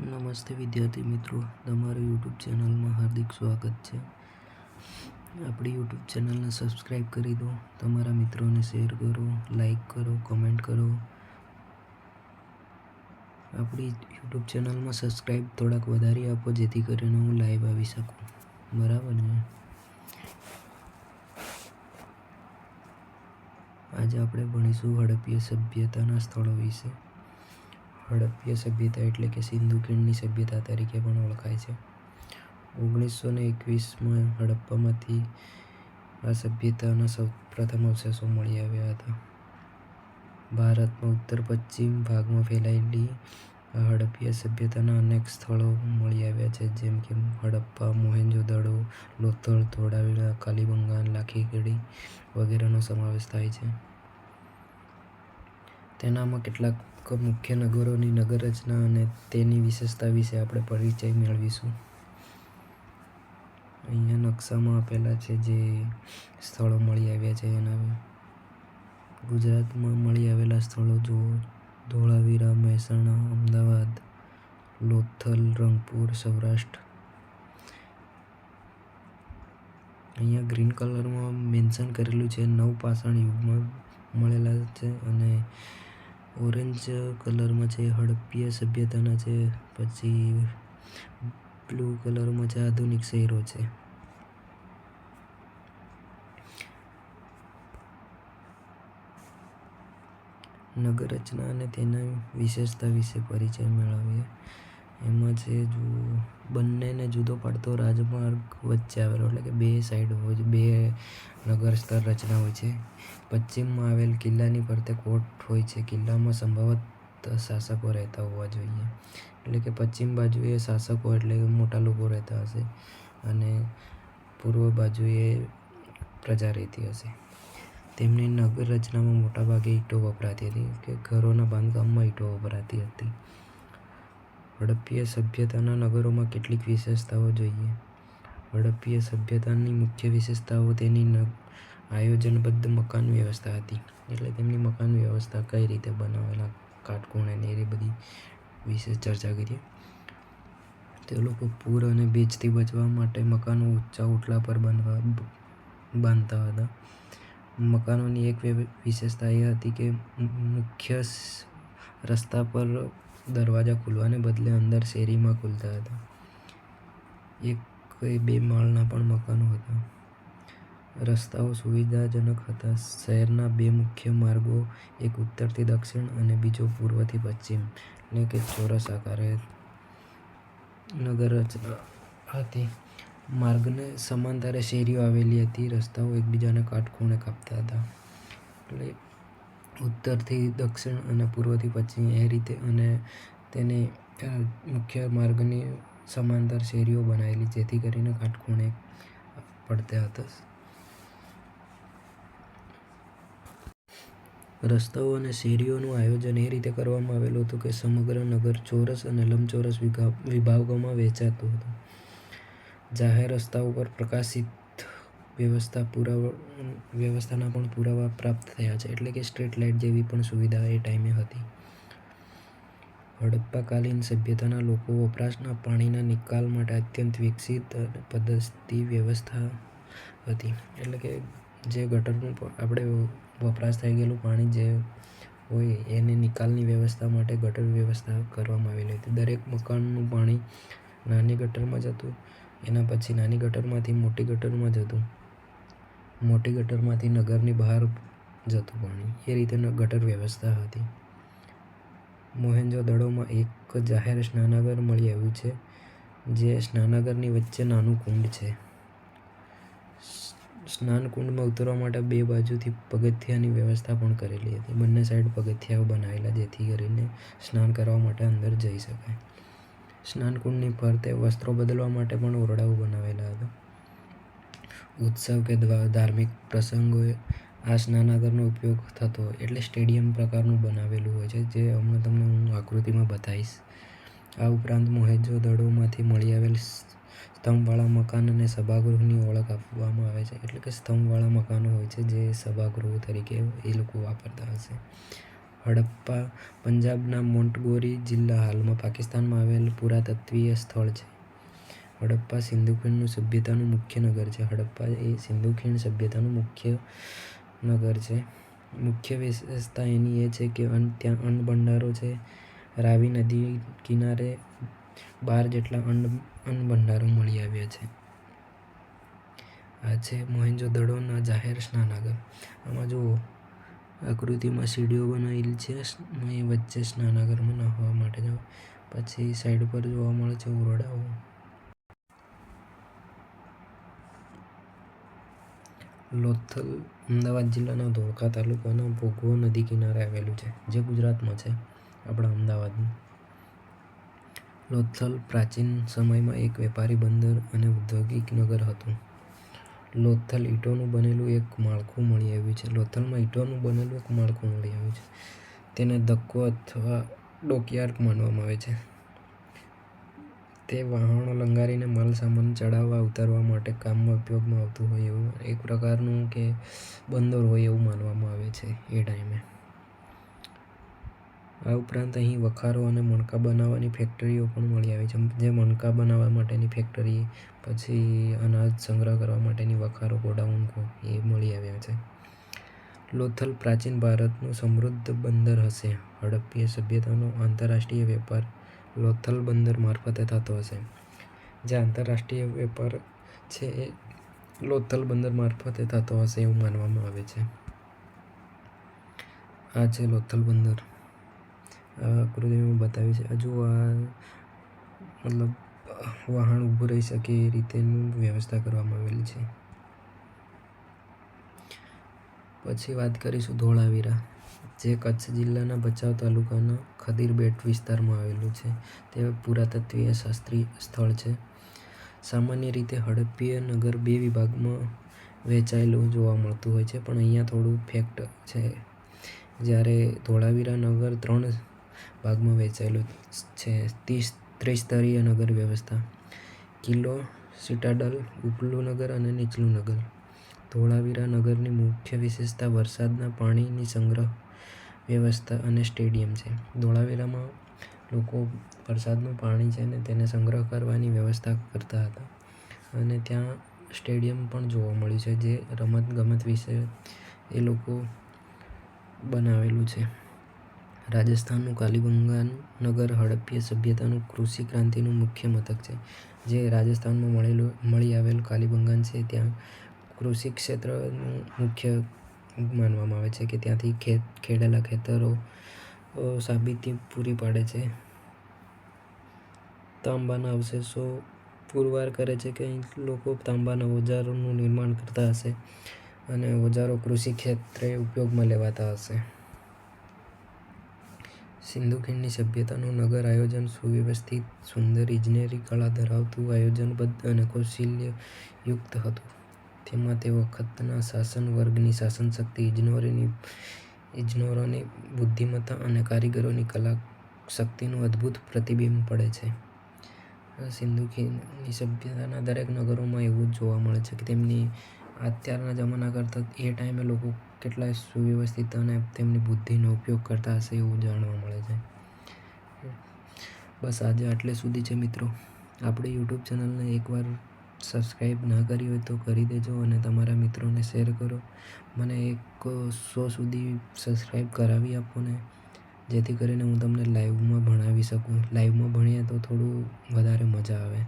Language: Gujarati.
નમસ્તે વિદ્યાર્થી મિત્રો, તમારું યુટ્યુબ ચેનલમાં હાર્દિક સ્વાગત છે. આપણી યુટ્યુબ ચેનલને સબસ્ક્રાઈબ કરી દો, તમારા મિત્રોને શેર કરો લાઈક કરો, કમેન્ટ કરો. આપણી યુટ્યુબ ચેનલમાં સબસ્ક્રાઈબ થોડાક વધારી આપો, જેથી કરીને હું લાઈવ આવી શકું. બરાબર ને? આજે આપણે ભણીશું હડપ્પીય સભ્યતાના સ્થળો વિશે. હડપ્પીય સભ્યતા એટલે કે સિંધુ ખીણની સભ્યતા તરીકે પણ ઓળખાય છે. ઓગણીસો ને એકવીસમાં હડપ્પામાંથી આ સભ્યતાના સૌ પ્રથમ અવશેષો મળી આવ્યા હતા. ભારતમાં ઉત્તર પશ્ચિમ ભાગમાં ફેલાયેલી આ હડપ્પીય સભ્યતાના અનેક સ્થળો મળી આવ્યા છે, જેમ કે હડપ્પા મોહેન્જોદડો લોથલ, ધોળાવીરા, કાલીબંગાન લાખીગઢી વગેરેનો સમાવેશ થાય છે. તેનામાં કેટલાક મુખ્ય નગરોની નગર રચના અને તેની વિશેષતા વિશે આપણે પરિચય મેળવીશું. અહીંયા નકશામાં આપેલા છે જે સ્થળો મળી આવ્યા છે એના. ગુજરાતમાં મળી આવેલા સ્થળો જો ધોળાવીરા, મહેસાણા, અમદાવાદ, લોથલ, રંગપુર, સૌરાષ્ટ્ર. અહીંયા ગ્રીન કલરમાં મેન્શન કરેલું છે નવ પાષાણ યુગમાં મળેલા છે અને ઓરેન્જ કલરમાં છે, હડપ્પીય સભ્યતાના છે, પછી બ્લુ કલરમાં છે, આધુનિક શહેરો છે. નગર રચના અને તેના વિશેષતા વિશે પરિચય મેળવીએ. એમાં છે જો, બંનેને જુદો પાડતો રાજમાર્ગ વચ્ચે આવેલો, એટલે કે બે સાઈડ હોય છે, બે નગર સ્તર રચના હોય છે. પશ્ચિમમાં આવેલ કિલ્લાની ફરતે કોટ હોય છે. કિલ્લામાં સંભવત શાસકો રહેતા હોવા જોઈએ. એટલે કે પશ્ચિમ બાજુએ શાસકો, એટલે મોટા લોકો રહેતા હશે અને પૂર્વ બાજુએ પ્રજા રહેતી હશે. તેમની નગર રચનામાં મોટાભાગે ઈંટો વપરાતી હતી, કે ઘરોના બાંધકામમાં ઈંટો વપરાતી હતી. હડપ્પીય સભ્યતાના નગરોમાં કેટલીક વિશેષતાઓ જોઈએ. હડપ્પીય સભ્યતાની મુખ્ય વિશેષતાઓ તેની આયોજનબદ્ધ મકાન વ્યવસ્થા હતી. એટલે તેમની મકાન વ્યવસ્થા કઈ રીતે બનાવેલા કાટખૂણે ને એ બધી વિશે ચર્ચા કરીએ. તે લોકો પૂર અને ભેજથી બચવા માટે મકાનો ઊંચા ઓટલા પર બાંધવા, બાંધતા હતા. મકાનોની એક વિશેષતા એ હતી કે મુખ્ય રસ્તા પર દરવાજા ખુલવાને બદલે અંદર શેરીમાં ખુલતા હતા. એક બે માળના પણ મકાનો હતા. રસ્તાઓ સુવિધાજનક હતા. શહેરના બે મુખ્ય માર્ગો, એક ઉત્તરથી દક્ષિણ અને બીજો પૂર્વથી પશ્ચિમ એટલે કે ચોરસ આકારે નગર રચના હતી. માર્ગને સમાંતરે શેરીઓ આવેલી હતી. રસ્તાઓ એકબીજાને કાટખૂણે કાપતા હતા. એટલે ઉત્તરથી દક્ષિણ અને પૂર્વથી પશ્ચિમ એ રીતે અને તેને મુખ્ય માર્ગની સમાંતર શેરીઓ બનાવેલી જેથી કરીને કાટખૂણે પડતા હતા. રસ્તાઓ અને શેરીઓનું આયોજન એ રીતે કરવામાં આવેલું હતું કે સમગ્ર નગર ચોરસ અને લંબચોરસ વિભાગોમાં વહેંચાતું હતું. જાહેર રસ્તાઓ પર પ્રકાશિત વ્યવસ્થા પુરાવા, વ્યવસ્થાના પણ પુરાવા પ્રાપ્ત થયા છે. એટલે કે સ્ટ્રીટ લાઇટ જેવી પણ સુવિધા એ ટાઈમે હતી. હડપ્પાકાલીન સભ્યતાના લોકો વપરાશના પાણીના નિકાલ માટે અત્યંત વિકસિત પદ્ધતિ વ્યવસ્થા હતી. એટલે કે જે ગટરનું આપણે વપરાશ થઈ ગયેલું પાણી જે હોય એને નિકાલની વ્યવસ્થા માટે ગટર વ્યવસ્થા કરવામાં આવેલી હતી. દરેક મકાનનું પાણી નાની ગટરમાં જતું એના પછી નાની ગટરમાંથી મોટી ગટરમાં જતું મોટી ગટરમાંથી નગરની બહાર જતું પાણી. એ રીતે ગટર વ્યવસ્થા હતી. મોહેન્જો દડોમાં એક જાહેર સ્નાનાગર મળી આવ્યું છે, જે સ્નાનાગરની વચ્ચે નાનું કુંડ છે. સ્નાન કુંડમાં ઉતરવા માટે બે બાજુથી પગથિયાની વ્યવસ્થા પણ કરેલી હતી. બંને સાઈડ પગથિયાઓ બનાવેલા, જેથી કરીને સ્નાન કરવા માટે અંદર જઈ શકાય. સ્નાન કુંડની ફરતે વસ્ત્રો બદલવા માટે પણ ઓરડાઓ બનાવેલા હતા. ઉત્સવ કે ધાર્મિક પ્રસંગોએ આ સ્નાનાગરનો ઉપયોગ થતો હોય. એટલે સ્ટેડિયમ પ્રકારનું બનાવેલું હોય છે, જે હમણાં તમને હું આકૃતિમાં બતાવીશ. આ ઉપરાંત મોહેજો દડોમાંથી મળી આવેલ સ્તંભવાળા મકાન અને સભાગૃહની ઓળખ આપવામાં આવે છે. એટલે કે સ્તંભવાળા મકાનો હોય છે, જે સભાગૃહ તરીકે એ લોકો વાપરતા હશે હડપ્પા, પંજાબના મોન્ટગોરી જિલ્લા હાલમાં પાકિસ્તાનમાં આવેલ પુરાતત્વીય સ્થળ છે. હડપ્પા સિંધુ ખીણનું સભ્યતાનું મુખ્ય નગર છે. હડપ્પા એ સિંધુ ખીણ સભ્યતાનું મુખ્ય નગર છે. મુખ્ય વિશેષતા એની એ છે કે ત્યાં અન્ન ભંડારો છે. રાવી નદી કિનારે બાર જેટલા અન્ન ભંડારો મળી આવ્યા છે. આ છે મોહેન્જો દડોના જાહેર સ્નાનાગર. આમાં જુઓ, આકૃતિમાં સીડીઓ બનાવેલી છે. અહીં વચ્ચે સ્નાનાગરમાં નાહવા માટે જાઓ પછી સાઈડ પર જોવા મળે છે ઓરડાઓ. લોથલ અમદાવાદ જિલ્લાના ધોળકા તાલુકાના ભોગવો નદી કિનારે આવેલું છે, જે ગુજરાતમાં છે, આપણા અમદાવાદમાં. લોથલ પ્રાચીન સમયમાં એક વેપારી બંદર અને ઔદ્યોગિક નગર હતું. લોથલ ઈંટોનું બનેલું એક માળખું મળી આવ્યું છે. લોથલમાં ઈંટોનું બનેલું એક માળખું મળી આવ્યું છે. તેને ધક્કો અથવા ડોકયાર્ડ માનવામાં આવે છે. તે વહાણો લંગારીને માલસામાન ચડાવવા-ઉતારવા માટે કામમાં ઉપયોગમાં આવતું હોય એવું એક પ્રકારનું કે બંદર હોય એવું માનવામાં આવે છે એ ટાઈમે. આ ઉપરાંત અહીં વખારો અને મણકા બનાવવાની ફેક્ટરીઓ પણ મળી આવી છે. જે મણકા બનાવવા માટેની ફેક્ટરી, પછી અનાજ સંગ્રહ કરવા માટેની વખારો, ગોડાઉન એ મળી આવ્યા છે. લોથલ પ્રાચીન ભારતનું સમૃદ્ધ બંદર હશે. હડપ્પીય સભ્યતાનો આંતરરાષ્ટ્રીય વેપાર લોથલ બંદર મારફતે થતો હશે. જે આંતરરાષ્ટ્રીય વેપાર છે એ લોથલ બંદર મારફતે થતો હશે એવું માનવામાં આવે છે. આ છે લોથલ બંદર. આ આકૃતિમાં બતાવી છે. હજુ આ મતલબ વહાણ ઊભું રહી શકે એ રીતેનું વ્યવસ્થા કરવામાં આવેલી છે. પછી વાત કરીશું ધોળાવીરા, જે કચ્છ જિલ્લાના ભચાઉ તાલુકાના ખદીર બેટ વિસ્તારમાં આવેલું છે. તે પુરાતત્વીય શાસ્ત્રીય સ્થળ છે. સામાન્ય રીતે હડપ્પીય નગર બે વિભાગમાં વહેંચાયેલું જોવા મળતું હોય છે, પણ અહીંયા થોડું ફેક્ટ છે. જ્યારે ધોળાવીરા નગર ત્રણ ભાગમાં વહેંચાયેલું છે ત્રીસ ત્રિસ્તરીય નગર વ્યવસ્થા: કિલ્લો, સિટાડલ, ઉપલું નગર અને નીચલું નગર. ધોળાવીરા નગરની મુખ્ય વિશેષતા વરસાદના પાણીની સંગ્રહ વ્યવસ્થા અને સ્ટેડિયમ છે. ધોળાવીરામાં લોકો વરસાદનું પાણી છે ને તેને સંગ્રહ કરવાની વ્યવસ્થા કરતા હતા અને ત્યાં સ્ટેડિયમ પણ જોવા મળ્યું છે, જે રમત-ગમત વિશે એ લોકો બનાવેલું છે. રાજસ્થાનનું કાલીબંગાન નગર હડપ્પીય સભ્યતાનું કૃષિ ક્રાંતિનું મુખ્ય મથક છે. જે રાજસ્થાનમાં મળેલું મળી આવેલું કાલીબંગાન છે ત્યાં કૃષિ ક્ષેત્રનું મુખ્ય માનવામાં આવે છે કે ત્યાંથી ખેત ખેડેલા ખેતરો સાબિતી પૂરી પાડે છે. તાંબાના અવશેષો પુરવાર કરે છે કે અહીં લોકો તાંબાના ઓજારોનું નિર્માણ કરતા હશે અને ઓજારો કૃષિ ક્ષેત્રે ઉપયોગમાં લેવાતા હશે. સિંધુ ખીણની સભ્યતાનું નગર આયોજન સુવ્યવસ્થિત, સુંદર ઇજનેરી કળા ધરાવતું, આયોજનબદ્ધ અને કૌશલ્યયુક્ત હતું. તેમાં તે વખતના શાસન વર્ગની શાસનશક્તિ, ઇજનોરોની બુદ્ધિમત્તા અને કારીગરોની કલા શક્તિનું અદ્ભુત પ્રતિબિંબ પડે છે. સિંધુ ખીણની સભ્યતાના દરેક નગરોમાં એવું જ જોવા મળે છે કે તેમની અત્યારના જમાના કરતાં એ ટાઈમે લોકો કેટલા સુવ્યવસ્થિત અને તેમની બુદ્ધિનો ઉપયોગ કરતા હશે એવું જાણવા મળે છે. બસ આજે આટલે સુધી છે મિત્રો. આપણી યુટ્યુબ ચેનલને એકવાર સબસ્ક્રાઈબ ના કરી હોય તો કરી દેજો અને તમારા મિત્રોને શેર કરો. મને એક સો સુધી સબસ્ક્રાઈબ કરાવી આપો ને જેથી કરીને હું તમને લાઈવમાં ભણાવી શકું. લાઈવમાં ભણીએ તો થોડું વધારે મજા આવે.